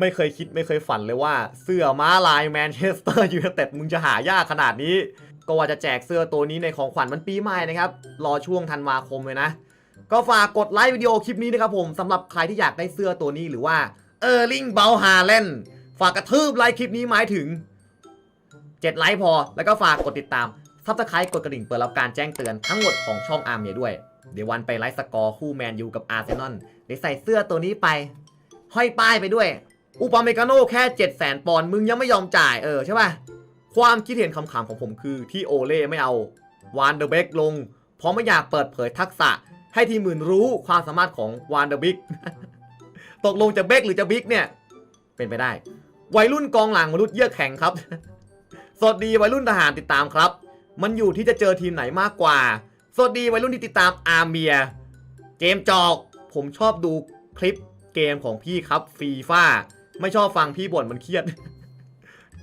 ไม่เคยคิดไม่เคยฝันเลยว่า เสื้อม้าลายแมนเชสเตอร์ยูไนเต็ดมึงจะหายากขนาดนี้ ก็ว่าจะแจกเสื้อตัวนี้ในของขวัญมันปีใหม่นะครับ รอช่วงธันวาคมเลยนะ ก็ฝากกดไลค์วิดีโอคลิปนี้นะครับผมสำหรับใครที่อยากได้เสื้อตัวนี้หรือว่าเออร์ลิงเบลฮาเลนฝากกระทืบไลค์คลิปนี้หมายถึง7ไลค์พอ แล้วก็ฝากกดติดตามซับสไครต์กดกระดิ่งเปิดรับการแจ้งเตือนทั้งหมดของช่องอาร์มเมียด้วย เดี๋ยววันไปไลฟ์สกอร์คู่แมนยูกับอาร์เซนอลเดี๋ยวใส่เสื้อตัวนี้ไป ห้อยป้ายไปด้วย อุปาเมกาโน่แค่7 0 0 0 0ปอนด์มึงยังไม่ยอมจ่ายเออใช่ป่ะ ความคิดเห็นคำๆของผมคือที่โอเล่ไม่เอาวานเดอร์เบกลง เพราะไม่อยากเปิดเผยทักษะ ให้ทีมอื่นรู้ความสามารถของวานเดอร์บิกตกลงจะเบกหรือจะบิ๊กเนี่ย เป็นไปได้ วัยรุ่นกองหลังมนุษย์เยือกแข็งครับ สวัสดีวัยรุ่นทหารติดตามครับ มันอยู่ที่จะเจอทีมไหนมากกว่า สวัสดีวัยรุ่นที่ติดตามอาร์เมีย เกมจอก ผมชอบดูคลิป เกมของพี่ครับฟีฟ่าไม่ชอบฟังพี่บ่นมันเครียด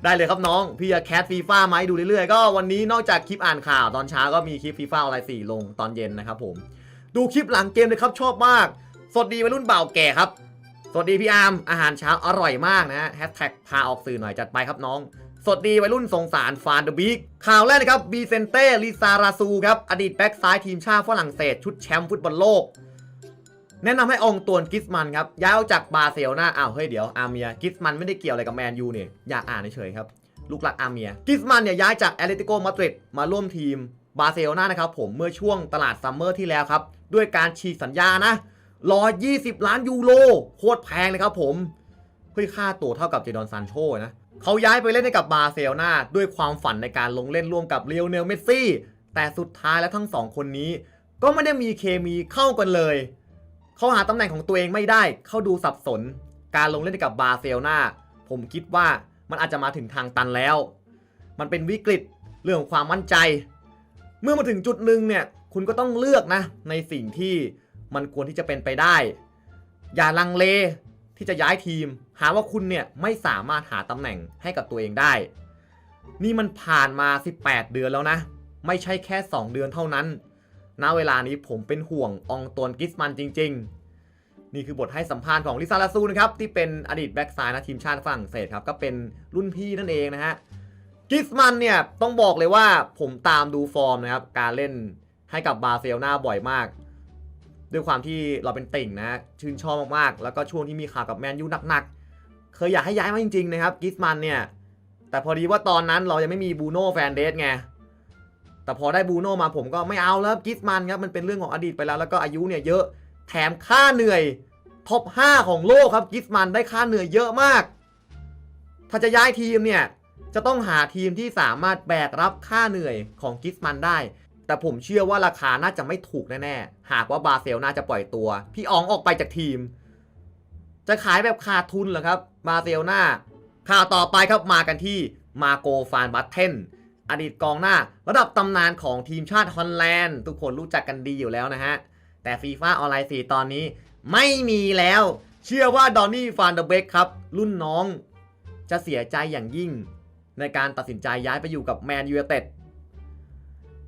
ได้เลยครับน้อง พี่จะแคสฟีฟ่ามาให้ดูเรื่อยๆ ก็วันนี้นอกจากคลิปอ่านข่าวตอนเช้าก็มีคลิปฟีฟ่าอะไรสี่ลงตอนเย็นนะครับผมดูคลิปหลังเกมเลยครับชอบมาก สวัสดีวัยรุ่นเบ่าแก่ครับ สวัสดีพี่อาร์มอาหารเช้าอร่อยมากนะฮะแฮชแท็กพาออกสื่อหน่อยจัดไปครับน้องสวัสดีวัยรุ่นสงสารฟานเดอร์บิกข่าวแรกนะครับบีเซนเต้ลิซาราซูครับ อดีตแบ็กซ้ายทีมชาติฝรั่งเศส ชุดแชมป์ฟุตบอลโลก แนะนำให้อองตวนกิสมันครับย้ายออกจากบาเซลนาอ้าวเฮ้ยเดี๋ยวอาร์เมียกิสมันไม่ได้เกี่ยวอะไรกับแมนยูเนี่ยอยากอ่านเฉยครับลูกหลักอาร์เมียกิสมันเนี่ยย้ายจากแอตเลติโกมาดริดมาร่วมทีมบาเซลนานะครับผมเมื่อช่วงตลาดซัมเมอร์ที่แล้วครับด้วยการฉีกสัญญานะ120 ล้านยูโรโคตรแพงเลยครับผมเฮ้ยค่าตัวเท่ากับเจดอนซานโชนะเขาย้ายไปเล่นให้กับบาเซลนาด้วยความฝันในการลงเล่นร่วมกับเลียวเนลเมสซี่แต่สุดท้ายแล้วทั้งสองคนนี้ ก็ไม่ได้มีเคมีเข้ากันเลย เขาหาตำแหน่งของตัวเองไม่ได้ เขาดูสับสน การลงเล่นกับบาร์เซโลนาผมคิดว่ามันอาจจะมาถึงทางตันแล้ว มันเป็นวิกฤตเรื่องของความมั่นใจ เมื่อมาถึงจุดหนึ่งเนี่ย คุณก็ต้องเลือกนะ ในสิ่งที่มันควรที่จะเป็นไปได้ อย่าลังเลที่จะย้ายทีม หาว่าคุณเนี่ยไม่สามารถหาตำแหน่งให้กับตัวเองได้ นี่มันผ่านมา 18 เดือนแล้วนะ ไม่ใช่แค่ 2 เดือนเท่านั้น ณเวลานี้ผมเป็นห่วงอองตวนกิสมันจริง ๆ นี่คือบทให้สัมภาษณ์ของลิซาลาซูนะครับ ที่เป็นอดีตแบ็กซ้ายนะทีมชาติฝรั่งเศสครับ ก็เป็นรุ่นพี่นั่นเองนะฮะกิสมันเนี่ย ต้องบอกเลยว่าผมตามดูฟอร์มนะครับ การเล่นให้กับบาร์เซลนาบ่อยมาก ด้วยความที่เราเป็นติ่งนะ ชื่นชอบมากๆ แล้วก็ช่วงที่มีข่าวกับแมนยูหนักๆ เคยอยากให้ย้ายมาจริงๆนะครับกิสมันเนี่ยแต่พอดีว่าตอนนั้นเรายังไม่มีบูโน่แฟนเดสไง แต่พอได้บูโน่มาผมก็ไม่เอาแล้วกิสมันครับมันเป็นเรื่องของอดีตไปแล้วแล้วก็อายุเนี่ยเยอะแถมค่าเหนื่อยท็อป 5 ของโลกครับกิสมันได้ค่าเหนื่อยเยอะมาก ถ้าจะย้ายทีมเนี่ยจะต้องหาทีมที่สามารถแบกรับค่าเหนื่อยของกิสมันได้ แต่ผมเชื่อว่าราคาน่าจะไม่ถูกแน่ๆ หากว่าบาเซลน่าจะปล่อยตัว พี่อ๋องออกไปจากทีม จะขายแบบขาดทุนเหรอครับ บาเซลนาข่าวต่อไปครับมากันที่มาโกฟานบัตเทน อดีตกองหน้า ระดับตำนานของทีมชาติฮอลแลนด์ทุกคนรู้จักกันดีอยู่แล้วนะฮะ แต่ฟีฟ่าออนไลน์4ตอนนี้ไม่มีแล้ว เชื่อว่าดอนนี่ฟานเดอร์เบกครับ รุ่นน้องจะเสียใจอย่างยิ่ง ในการตัดสินใจย้ายไปอยู่กับแมนยูไนเต็ด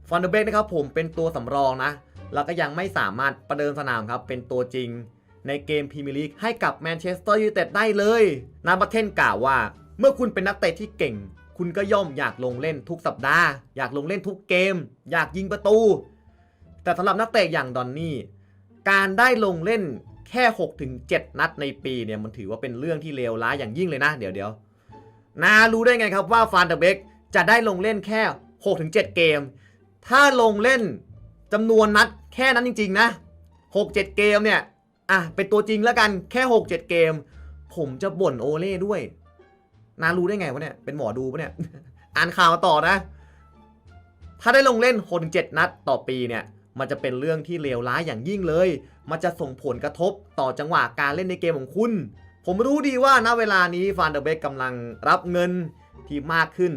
ฟานเดอร์เบกนะครับผมเป็นตัวสำรองนะ แล้วก็ยังไม่สามารถประเดิมสนามครับเป็นตัวจริง ในเกมพรีเมียร์ลีกให้กับแมนเชสเตอร์ยูไนเต็ดได้เลยนาบัตเทนกล่าวว่า เมื่อคุณเป็นนักเตะที่เก่ง คุณก็ย่อมอยากลงเล่นทุกสัปดาห์ อยากลงเล่นทุกเกม อยากยิงประตู แต่สำหรับนักเตะอย่างดอนนี่ การได้ลงเล่นแค่ 6-7 นัดในปีเนี่ยมันถือว่าเป็นเรื่องที่เลวร้ายอย่างยิ่งเลยนะ เดี๋ยวเดี๋ยวนารู้ได้ไงครับว่าฟานเดอร์เบกจะได้ลงเล่นแค่ 6-7 เกม ถ้าลงเล่นจำนวนนัดแค่นั้นจริง ๆ นะ 6-7 เกมเนี่ยอะเป็นตัวจริงแล้วกันแค่ 6-7 เกม ผมจะบ่นโอเล่ด้วย นารู้ได้ไงวะเนี่ย เป็นหมอดูปะเนี่ย อ่านข่าวต่อนะ ถ้าได้ลงเล่น6-7นัดต่อปีเนี่ย มันจะเป็นเรื่องที่เลวร้ายอย่างยิ่งเลย มันจะส่งผลกระทบต่อจังหวะการเล่นในเกมของคุณ ผมรู้ดีว่าณเวลานี้ฟานเดอร์เบกกำลังรับเงินที่มากขึ้น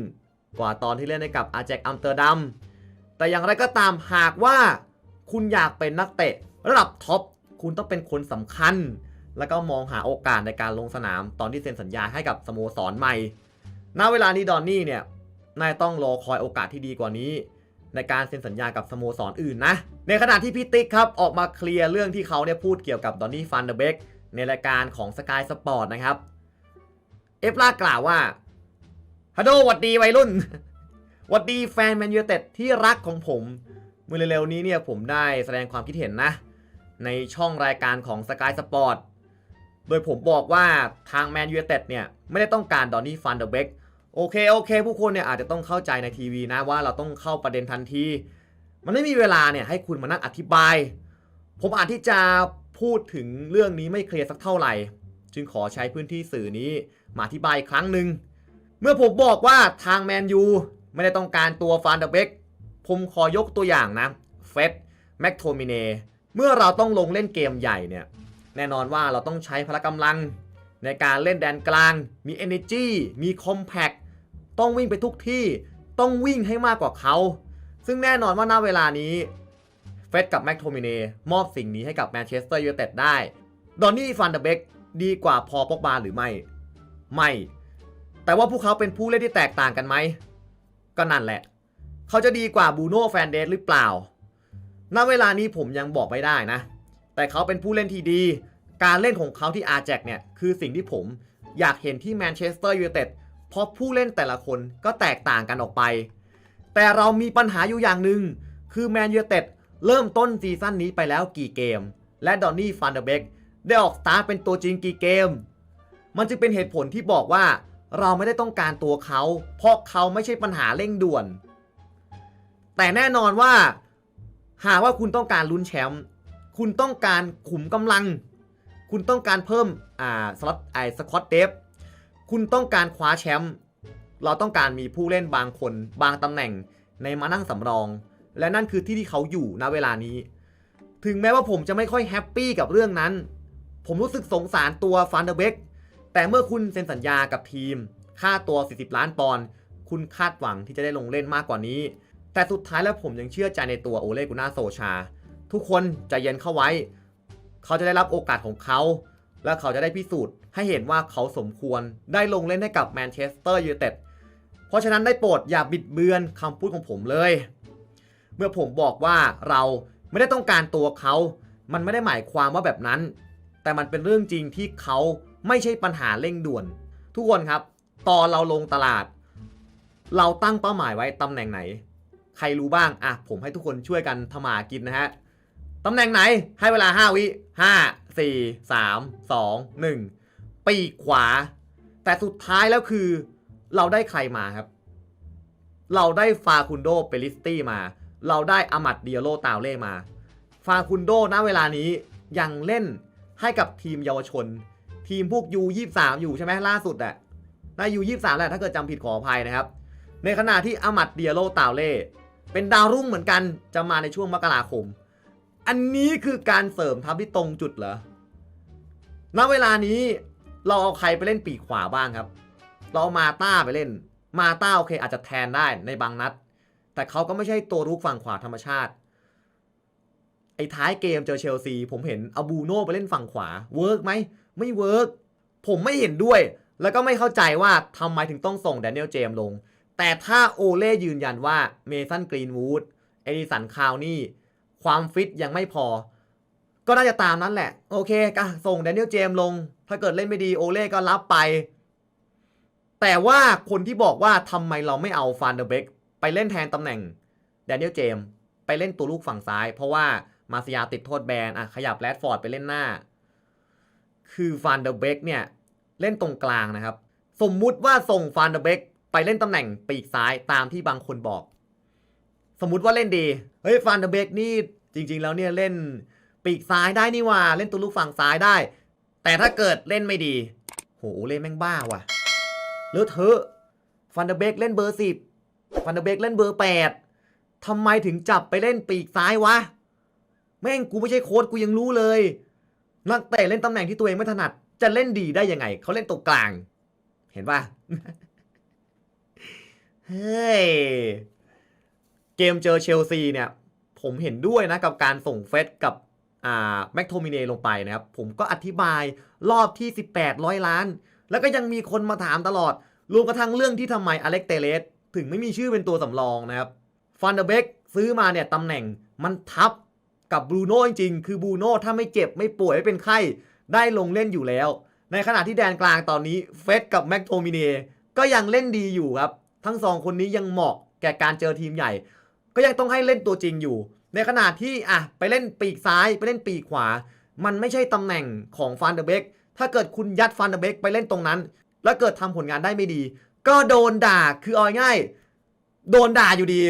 กว่าตอนที่เล่นให้กับอาแจกอัมเตอร์ดัม แต่อย่างไรก็ตามหากว่าคุณอยากเป็นนักเตะ ระดับท็อป คุณต้องเป็นคนสำคัญ แล้วก็มองหาโอกาสในการลงสนามตอนที่เซ็นสัญญาให้กับสโมสรใหม่ ณ เวลานี้ดอนนี่เนี่ยนายต้องรอคอยโอกาสที่ดีกว่านี้ ในการเซ็นสัญญากับสโมสรออื่นนะ ในขณะที่พี่ติ๊กครับออกมาเคลียร์เรื่องที่เขาเนี่ยพูดเกี่ยวกับดอนนี่ฟันเดอร์เบกในรายการของ Sky Sport นะครับ เอฟลากล่าวว่าฮัลโหลหวัดดีวัยรุ่นหวัดดีแฟนแมนยูเต็ดที่รักของผมเมื่อเร็วๆนี้เนี่ยผมได้แสดงความคิดเห็นนะ ในช่องรายการของ Sky Sport ดยผมบอกว่าทางแมนยูเต็ดเนี่ย ไม่ได้ต้องการดอนนี่ฟันเดอร์เบกโอเค โอเค ผู้คนเนี่ยอาจจะต้องเข้าใจในทีวีนะว่าเราต้องเข้าประเด็นทันที มันไม่มีเวลาเนี่ยให้คุณมานั่งอธิบาย ผมอาจที่จะพูดถึงเรื่องนี้ไม่เคลียร์สักเท่าไหร่ จึงขอใช้พื้นที่สื่อนี้มาอธิบายอีกครั้งหนึ่ง เมื่อผมบอกว่าทางแมนยูไม่ได้ต้องการตัวฟานเดอร์เบกผมขอยกตัวอย่างนะเฟสแม็กโทมิเนเมื่อเราต้องลงเล่นเกมใหญ่เนี่ย แน่นอนว่าเราต้องใช้พละกำลัง ในการเล่นแดนกลาง มี Energy มี Compact ต้องวิ่งไปทุกที่ ต้องวิ่งให้มากกว่าเขา ซึ่งแน่นอนว่าณเวลานี้ เฟสกับแม็กโทมิเนมอบสิ่งนี้ให้กับแมนเชสเตอร์ยูไนเต็ดได้ ดอนนี่ฟันเดอร์เบกดีกว่าพอปอกบาหรือไม่ ไม่ แต่ว่าพวกเขาเป็นผู้เล่นที่แตกต่างกันไหม ก็นั่นแหละ เขาจะดีกว่าบูโน่แฟนเดสหรือเปล่า ณ เวลานี้ผมยังบอกไม่ได้นะ แต่เขาเป็นผู้เล่นที่ดี การเล่นของเขาที่อาแจกเนี่ยคือสิ่งที่ผมอยากเห็นที่แมนเชสเตอร์ยูไนเต็ดเพราะผู้เล่นแต่ละคนก็แตกต่างกันออกไป แต่เรามีปัญหาอยู่อย่างหนึ่งคือแมนยูไนเต็ดเริ่มต้นซีซั่นนี้ไปแล้วกี่เกม และดอนนี่ฟันเดอร์เบกได้ออกสตาร์เป็นตัวจริงกี่เกม มันจึงเป็นเหตุผลที่บอกว่าเราไม่ได้ต้องการตัวเขา เพราะเขาไม่ใช่ปัญหาเร่งด่วน แต่แน่นอนว่า หากว่าคุณต้องการลุ้นแชมป์ คุณต้องการขุมกำลัง คุณต้องการเพิ่มอ่าสล็อตไอสควอตเดฟคุณต้องการคว้าแชมป์เราต้องการมีผู้เล่นบางคนบางตำแหน่งในมานั่งสำรอง และนั่นคือที่ที่เขาอยู่ณเวลานี้ ถึงแม้ว่าผมจะไม่ค่อยแฮปปี้กับเรื่องนั้น ผมรู้สึกสงสารตัวฟานเดเบกแต่เมื่อคุณเซ็นสัญญากับทีม ค่าตัว 40 ล้านปอนด์คุณคาดหวังที่จะได้ลงเล่นมากกว่านี้ แต่สุดท้ายแล้วผมยังเชื่อใจในตัวโอเลกุน่าโซชา ทุกคนใจเย็นเข้าไว้ เขาจะได้รับโอกาสของเขา และเขาจะได้พิสูจน์ให้เห็นว่าเขาสมควรได้ลงเล่นให้กับแมนเชสเตอร์ยูไนเต็ดเพราะฉะนั้นได้โปรดอย่าบิดเบือนคำพูดของผมเลย เมื่อผมบอกว่าเราไม่ได้ต้องการตัวเขา มันไม่ได้หมายความว่าแบบนั้น แต่มันเป็นเรื่องจริงที่เขาไม่ใช่ปัญหาเร่งด่วน ทุกคนครับ ตอนเราลงตลาด เราตั้งเป้าหมายไว้ตำแหน่งไหน ใครรู้บ้าง อะ ผมให้ทุกคนช่วยกันทำมาหากินนะฮะ ตำแหน่งไหนให้เวลา 5 วิ5 4 3 2 1 ปีกขวา แต่สุดท้ายแล้วคือ เราได้ใครมาครับ เราได้ฟาคุนโดเปลิสตี้มา เราได้อามัดเดียโลตาวเล่มา ฟาคุนโดณเวลานี้ยังเล่นให้กับทีมเยาวชน ทีมพวก U23 อยู่ใช่ไหมล่าสุดอะน่า U23 แหละถ้าเกิดจำผิดขออภัยนะครับ ในขณะที่อามัดเดียโลตาวเล่เป็นดาวรุ่งเหมือนกันจะมาในช่วงมกราคม อันนี้คือการเสริมทัพที่ตรงจุดเหรอ ณ เวลานี้เราเอาใครไปเล่นปีกขวาบ้างครับ เราเอามาต้าไปเล่น มาต้าโอเคอาจจะแทนได้ในบางนัด แต่เขาก็ไม่ใช่ตัวรุกฝั่งขวาธรรมชาติ ไอ้ท้ายเกมเจอเชลซี ผมเห็นอาบูโน่ไปเล่นฝั่งขวา เวิร์กไหม ไม่เวิร์ก ผมไม่เห็นด้วย แล้วก็ไม่เข้าใจว่าทำไมถึงต้องส่งแดเนียลเจมส์ลง แต่ถ้าโอเล่ยืนยันว่าเมสันกรีนวูดเอดิสันคาวนี่ ความฟิตยังไม่พอ ก็น่าจะตามนั้นแหละ โอเคก็ส่งแดเนียลเจมลง ถ้าเกิดเล่นไม่ดีโอเล่ก็รับไป แต่ว่าคนที่บอกว่าทำไมเราไม่เอาฟานเดอร์เบกไปเล่นแทนตำแหน่งแดเนียลเจมไปเล่นตัวลูกฝั่งซ้าย เพราะว่ามาซิยาติดโทษแบนอะขยับแรดฟอร์ดไปเล่นหน้า คือฟานเดอร์เบกเนี่ยเล่นตรงกลางนะครับ สมมุติว่าส่งฟานเดอร์เบกไปเล่นตำแหน่งปีกซ้ายตามที่บางคนบอก สมมุติว่าเล่นดี เฮ้ยฟานเดอร์เบกนี่จริง ๆ แล้วเนี่ยเล่นปีกซ้ายได้นี่ว่าเล่นตัวลูกฝั่งซ้ายได้ แต่ถ้าเกิดเล่นไม่ดี โหเล่นแม่งบ้าว่ะเลอะเทอะฟันเดอร์เบกเล่นเบอร์สิบฟันเดอร์เบกเล่นเบอร์แปดทำไมถึงจับไปเล่นปีกซ้ายวะ แม่งกูไม่ใช่โค้ดกูยังรู้เลยนักเตะเล่นตำแหน่งที่ตัวเองไม่ถนัด จะเล่นดีได้ยังไง เขาเล่นตรงกลาง เห็นปะเฮ้ย เกมเจอเชลซีเนี่ย ผมเห็นด้วยนะกับการส่งเฟสกับแม็กโทมิเนลงไปนะครับ ผมก็อธิบายรอบที่ 18 ร้อยล้าน แล้วก็ยังมีคนมาถามตลอด รวมกระทั่งเรื่องที่ทำไมอเล็กเตเลสถึงไม่มีชื่อเป็นตัวสำรองนะครับฟันเดเบกซื้อมาเนี่ยตำแหน่งมันทับกับบรูโน่จริงๆ คือบรูโน่ถ้าไม่เจ็บไม่ป่วยไม่เป็นไข้ ได้ลงเล่นอยู่แล้ว ในขณะที่แดนกลางตอนนี้เฟสกับแม็กโทมิเนก็ยังเล่นดีอยู่ครับ ทั้งสองคนนี้ยังเหมาะแก่การเจอทีมใหญ่ ก็ยังต้องให้เล่นตัวจริงอยู่ ในขณะที่อะไปเล่นปีกซ้ายไปเล่นปีกขวา มันไม่ใช่ตำแหน่งของฟานเดอร์เบกถ้าเกิดคุณยัดฟานเดอร์เบกไปเล่นตรงนั้น แล้วเกิดทำผลงานได้ไม่ดี ก็โดนด่าคือเอาง่ายโดนด่าอยู่ดี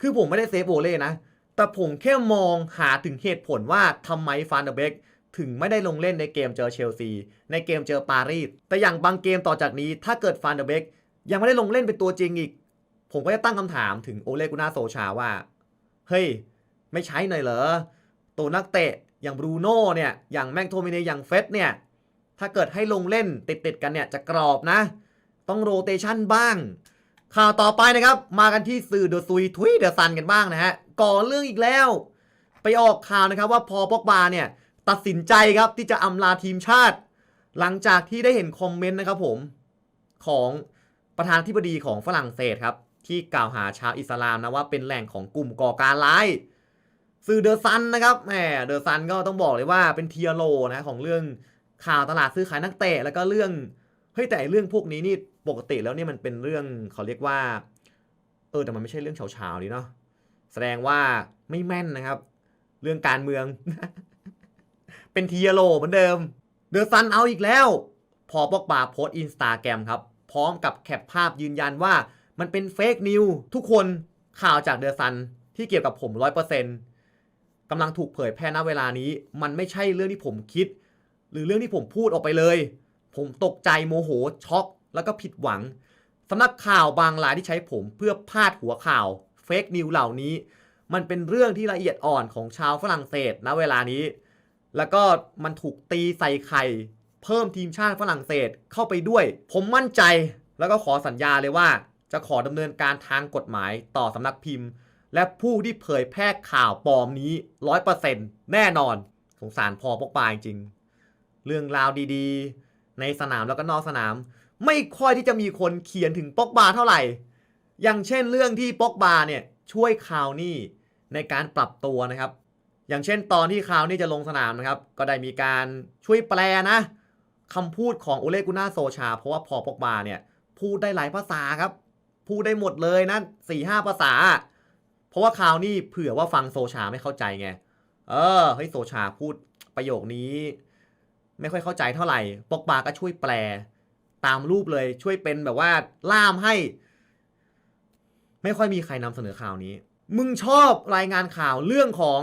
คือผมไม่ได้เซฟโอเล่นะ แต่ผมแค่มองหาถึงเหตุผลว่าทำไมฟานเดอร์เบกถึงไม่ได้ลงเล่นในเกมเจอเชลซี ในเกมเจอปารีสแต่อย่างบางเกมต่อจากนี้ ถ้าเกิดฟานเดอร์เบกยังไม่ได้ลงเล่นเป็นตัวจริงอีก ผมก็จะตั้งคำถามถึงโอเลกุนาโซชาว่า เฮ้ย ไม่ใช้หน่อยเหรอ ตัวนักเตะอย่างบรูโน่เนี่ย อย่างแม็กโทมิเนอย่างเฟสเนี่ย ถ้าเกิดให้ลงเล่นติดๆกันเนี่ยจะกรอบนะ ต้องโรเตชันบ้าง ข่าวต่อไปนะครับ มากันที่สื่อเดอะซุยทวีเดอะซันกันบ้างนะฮะ ก่อเรื่องอีกแล้ว ไปออกข่าวนะครับว่าพอปอกบาเนี่ยตัดสินใจครับที่จะอำลาทีมชาติ หลังจากที่ได้เห็นคอมเมนต์นะครับผมของประธานาธิบดีของฝรั่งเศสครับ ที่กล่าวหาชาวอิสลามนะว่าเป็นแหล่งของกลุ่มก่อการร้ายสื่อเดอะซันนะครับแหมเดอะซันก็ต้องบอกเลยว่าเป็นเทียโลนะของเรื่องข่าวตลาดซื้อขายนักเตะแล้วก็เรื่องเฮ้ยแต่เรื่องพวกนี้นี่ปกติแล้วเนี่ยมันเป็นเรื่องเขาเรียกว่า เออแต่มันไม่ใช่เรื่องเฉาๆดีเนาะแสดงว่าไม่แม่นนะครับ เรื่องการเมือง เป็นเทียโลเหมือนเดิมเดอะซันเอาอีกแล้ว พอปอกบาโพสอินสตาแกรมครับ พร้อมกับแคปภาพยืนยันว่า มันเป็นเฟกนิวทุกคนข่าวจากเดอะซันที่เกี่ยวกับผม100%กำลังถูกเผยแพร่ณเวลานี้ มันไม่ใช่เรื่องที่ผมคิด หรือเรื่องที่ผมพูดออกไปเลย ผมตกใจโมโหช็อกแล้วก็ผิดหวังสำนักข่าวบางรายที่ใช้ผมเพื่อพาดหัวข่าวเฟกนิวเหล่านี้ มันเป็นเรื่องที่ละเอียดอ่อนของชาวฝรั่งเศสณเวลานี้ แล้วก็มันถูกตีใส่ไข่เพิ่มทีมชาติฝรั่งเศสเข้าไปด้วย ผมมั่นใจแล้วก็ขอสัญญาเลยว่า จะขอดำเนินการทางกฎหมายต่อสำนักพิมพ์ และผู้ที่เผยแพร่ข่าวปลอมนี้100%แน่นอน สงสารพอพกปายจริง เรื่องราวดีๆ ในสนามแล้วก็นอกสนาม ไม่ค่อยที่จะมีคนเขียนถึงปอกบาเท่าไหร่ อย่างเช่นเรื่องที่ปอกบาเนี่ยช่วยคาวนี่ในการปรับตัวนะครับ อย่างเช่นตอนที่คาวนี่จะลงสนามนะครับ ก็ได้มีการช่วยแปลนะคำพูดของโอเลกุน่าโซชา เพราะว่าพอปอกบาเนี่ยพูดได้หลายภาษาครับ พูดได้หมดเลยนะสี่ห้าภาษา เพราะว่าคราวนี่เผื่อว่าฟังโซชาไม่เข้าใจไง เออเฮ้ยโซชาพูดประโยคนี้ ไม่ค่อยเข้าใจเท่าไหร่ปอกบาก็ช่วยแปล ตามรูปเลยช่วยเป็นแบบว่าล่ามให้ ไม่ค่อยมีใครนำเสนอข่าวนี้ มึงชอบรายงานข่าวเรื่องของ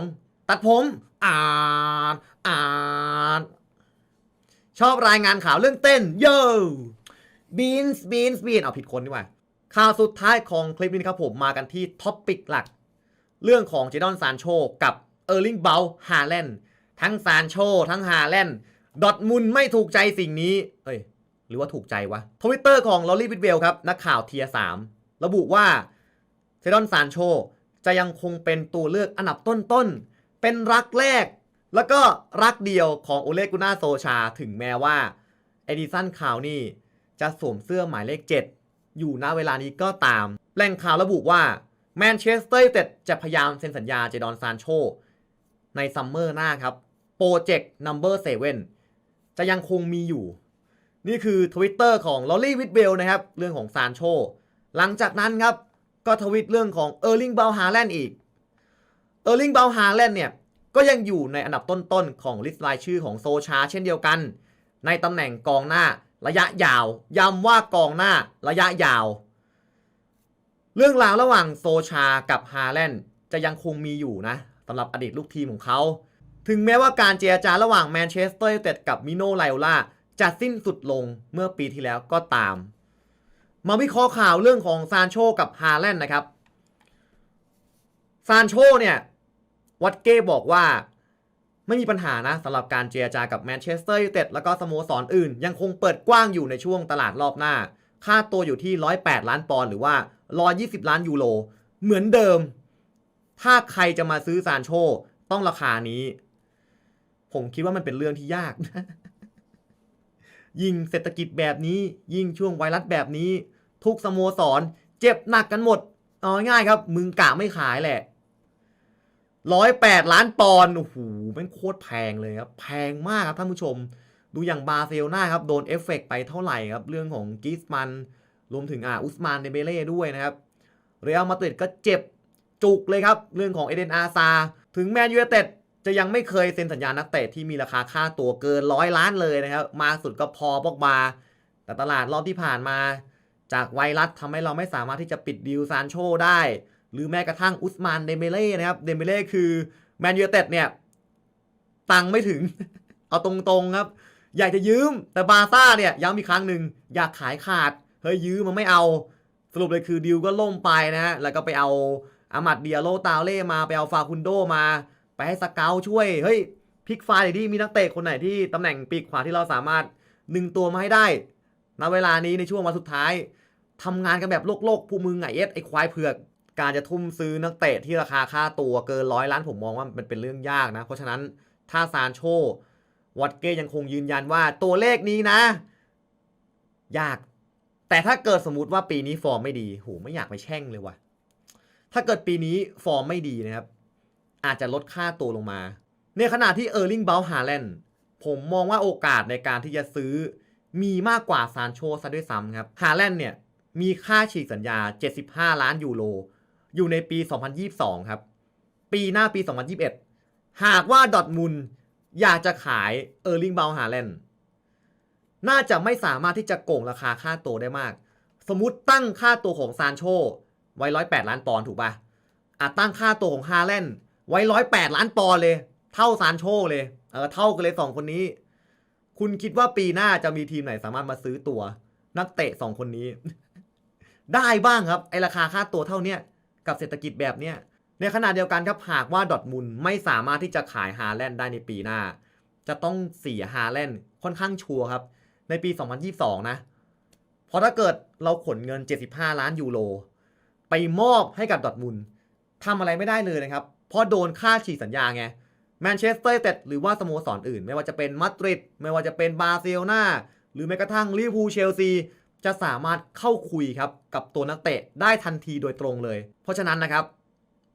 ตัดผมอ่านอ่านชอบรายงานข่าวเรื่องเต้น โย่บีนส์บีนส์บีนเอาผิดคนดีกว่า ข่าวสุดท้ายของคลิปนี้ครับผมมากันที่ท็อปปิกหลัก เรื่องของเจดอนซานโชกับเออร์ลิงเบลฮาแลนด์ทั้งซานโชทั้งฮาแลนด์ดอทมุนไม่ถูกใจสิ่งนี้ เอ้ย หรือว่าถูกใจวะทวิตเตอร์ของลอรี่วิดเวลครับ นักข่าวเทียสามระบุว่าเจดอนซานโชจะยังคงเป็นตัวเลือกอันดับต้นๆ เป็นรักแรก แล้วก็รักเดียวของโอเลกุน่าโซชาถึงแม้ว่าเอดิสันคาวนี่จะสวมเสื้อหมายเลข 7 อยู่ณเวลานี้ก็ตาม แหล่งข่าวระบุว่าแมนเชสเตอร์ยูไนเต็ดจะพยายามเซ็นสัญญาเจดอนซานโช ในซัมเมอร์หน้าครับโปรเจกต์นัมเบอร์เซเว่นจะยังคงมีอยู่ นี่คือ Twitter ของลอรี่วิดเวลนะครับ เรื่องของซานโช หลังจากนั้นครับ ก็ทวิตเรื่องของเออร์ลิงเบลฮาแลนด์อีกเออร์ลิงเบลฮาแลนด์เนี่ย ก็ยังอยู่ในอันดับต้นๆ ของลิสต์รายชื่อของโซชาเช่นเดียวกัน ในตำแหน่งกองหน้า ระยะยาว ย้ำว่ากองหน้าระยะยาว เรื่องราวระหว่างโซชากับฮาแลนด์จะยังคงมีอยู่นะสำหรับอดีตลูกทีมของเขา ถึงแม้ว่าการเจรจาระหว่างแมนเชสเตอร์ยูไนเต็ดกับมิโนไลโอล่าจะสิ้นสุดลงเมื่อปีที่แล้วก็ตาม มาวิเคราะห์ข่าวเรื่องของซานโชกับฮาแลนด์นะครับ ซานโชเนี่ยวัดเก้บอกว่า ไม่มีปัญหานะสำหรับการเจรจากับแมนเชสเตอร์ยูไนเต็ดแล้วก็สโมสรออื่น ยังคงเปิดกว้างอยู่ในช่วงตลาดรอบหน้า ค่าตัวอยู่ที่ 108 ล้านปอนด์หรือว่า 120 ล้านยูโรเหมือนเดิม ถ้าใครจะมาซื้อซานโชต้องราคานี้ ผมคิดว่ามันเป็นเรื่องที่ยากยิ่งเศรษฐกิจแบบนี้ ยิ่งช่วงไวรัสแบบนี้ ทุกสโมสร เจ็บหนักกันหมดเอาง่ายครับ มึงกะไม่ขายแหละ ร้อยแปดล้านปอนด์โอ้โหแม่งโคตรแพงเลยครับ แพงมากครับท่านผู้ชม ดูอย่างบาเซลนาครับ โดนเอฟเฟกต์ไปเท่าไหร่ครับ เรื่องของกิสมัน รวมถึงอ่าอุสมานเดเบเล่ด้วยนะครับ เรอัลมาดริดก็เจ็บจุกเลยครับ เรื่องของเอเดนอาซา ถึงแมนยูไนเต็ดจะยังไม่เคยเซ็นสัญญานักเตะที่มีราคาค่าตัวเกินร้อยล้านเลยนะครับ มาสุดก็พอปอกบาแต่ตลาดรอบที่ผ่านมา จากไวรัสทำให้เราไม่สามารถที่จะปิดดีลซานโชได้ หรือแม้กระทั่งอุสมานเดเบเล่นะครับเดเบเล่คือแมนยูเต็ดเนี่ย ตังไม่ถึง เอาตรงๆครับ อยากจะยืมแต่บาซ่าเนี่ยย้ำอีกครั้งหนึ่งอยากขายขาด เฮ้ยยืมมันไม่เอา สรุปเลยคือดิวก็ล่มไปนะฮะแล้วก็ไปเอาอามัดเดียโลตาเล่มาไปเอาฟาคุนโดมา ไปให้สเกลช่วย เฮ้ยพิกไฟล์หน่อยดิมีนักเตะคนไหนที่ตำแหน่งปีกขวาที่เราสามารถดึงตัวมาให้ได้ณเวลานี้ในช่วงวันสุดท้ายทำงานกันแบบโลกๆผู้มึงไงเอสไอควายเผือก การจะทุ่มซื้อนักเตะที่ราคาค่าตัวเกินร้อยล้านผมมองว่ามันเป็นเรื่องยากนะ เพราะฉะนั้นถ้าซานโชวัตเก้ยังคงยืนยันว่าตัวเลขนี้นะ ยาก แต่ถ้าเกิดสมมติว่าปีนี้ฟอร์มไม่ดีโหไม่อยากไปแช่งเลยว่ะ ถ้าเกิดปีนี้ฟอร์มไม่ดีนะครับ อาจจะลดค่าตัวลงมา ในขณะที่เออร์ลิงเบลฮาแลนด์ผมมองว่าโอกาสในการที่จะซื้อมีมากกว่าซานโชซะด้วยซ้ำครับฮาแลนด์เนี่ยมีค่าฉีกสัญญา 75 ล้านยูโร อยู่ในปี 2022 ครับ ปีหน้าปี 2021 หากว่าดอทมุนอยากจะขายเออร์ลิงเบลฮาแลนด์น่าจะไม่สามารถที่จะโกงราคาค่าตัวได้มาก สมมติตั้งค่าตัวของซานโชไว้108ล้านปอนด์ถูกปะอาจตั้งค่าตัวของฮาแลนด์ไว้108ล้านปอนด์เลย เท่าซานโชเลยเออเท่ากันเลยสองคนนี้ คุณคิดว่าปีหน้าจะมีทีมไหนสามารถมาซื้อตัว นักเตะสองคนนี้ ได้บ้างครับ ไอราคาค่าตัวเท่าเนี้ย กับเศรษฐกิจแบบเนี้ยในขณะเดียวกันครับหากว่าดอทมุนไม่สามารถที่จะขายฮาแลนด์ได้ในปีหน้า จะต้องเสียฮาแลนด์ค่อนข้างชัวร์ครับ ในปี 2022 นะเพราะถ้าเกิดเราขนเงิน 75 ล้านยูโรไปมอบให้กับดอทมุนทำอะไรไม่ได้เลยนะครับ เพราะโดนค่าฉีกสัญญาไงแมนเชสเตอร์เต็ดหรือว่าสโมสรอื่น ไม่ว่าจะเป็นมาดริดไม่ว่าจะเป็นบาร์เซโลนาหรือแม้กระทั่งลิเวอร์พูลเชลซี จะสามารถเข้าคุยครับกับตัวนักเตะได้ทันทีโดยตรงเลย เพราะฉะนั้นนะครับ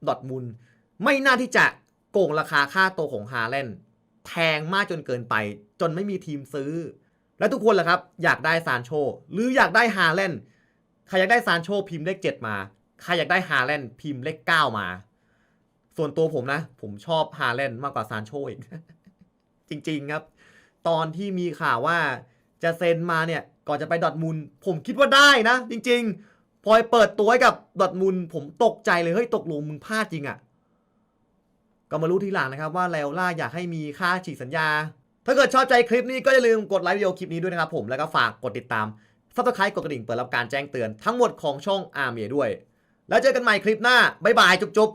ดอทมุนไม่น่าที่จะโกงราคาค่าตัวของฮาแลนด์แพงมากจนเกินไป จนไม่มีทีมซื้อ และทุกคนล่ะครับ อยากได้ซานโช หรืออยากได้ฮาแลนด์ใครอยากได้ซานโชพิมพ์เลขเจ็ดมา ใครอยากได้ฮาแลนด์พิมพ์เลขเก้ามา ส่วนตัวผมนะ ผมชอบฮาแลนด์มากกว่าซานโชอีก จริง ๆครับ ตอนที่มีข่าวว่า จะเซ็นมาเนี่ยก่อนจะไปดอทมุนด์ผมคิดว่าได้นะ จริง ๆ พอเปิดตัวให้กับดอทมุนด์ผมตกใจเลยเฮ้ยตกลงมึงพลาดจริงอะ่ะก็มารู้ทีหลังนะครับว่าแลวล่าอยากให้มีค่าฉีกสัญญา ถ้าเกิดชอบใจคลิปนี้ก็อย่าลืมกดไลค์วิดีโอคลิปนี้ด้วยนะครับผมแล้วก็ฝากกดติดตามซับสไครต์กดกระดิ่งเปิดรับการแจ้งเตือนทั้งหมดของช่องอาร์เมียด้วย แล้วเจอกันใหม่คลิปหน้าบ๊ายบายจุ๊บ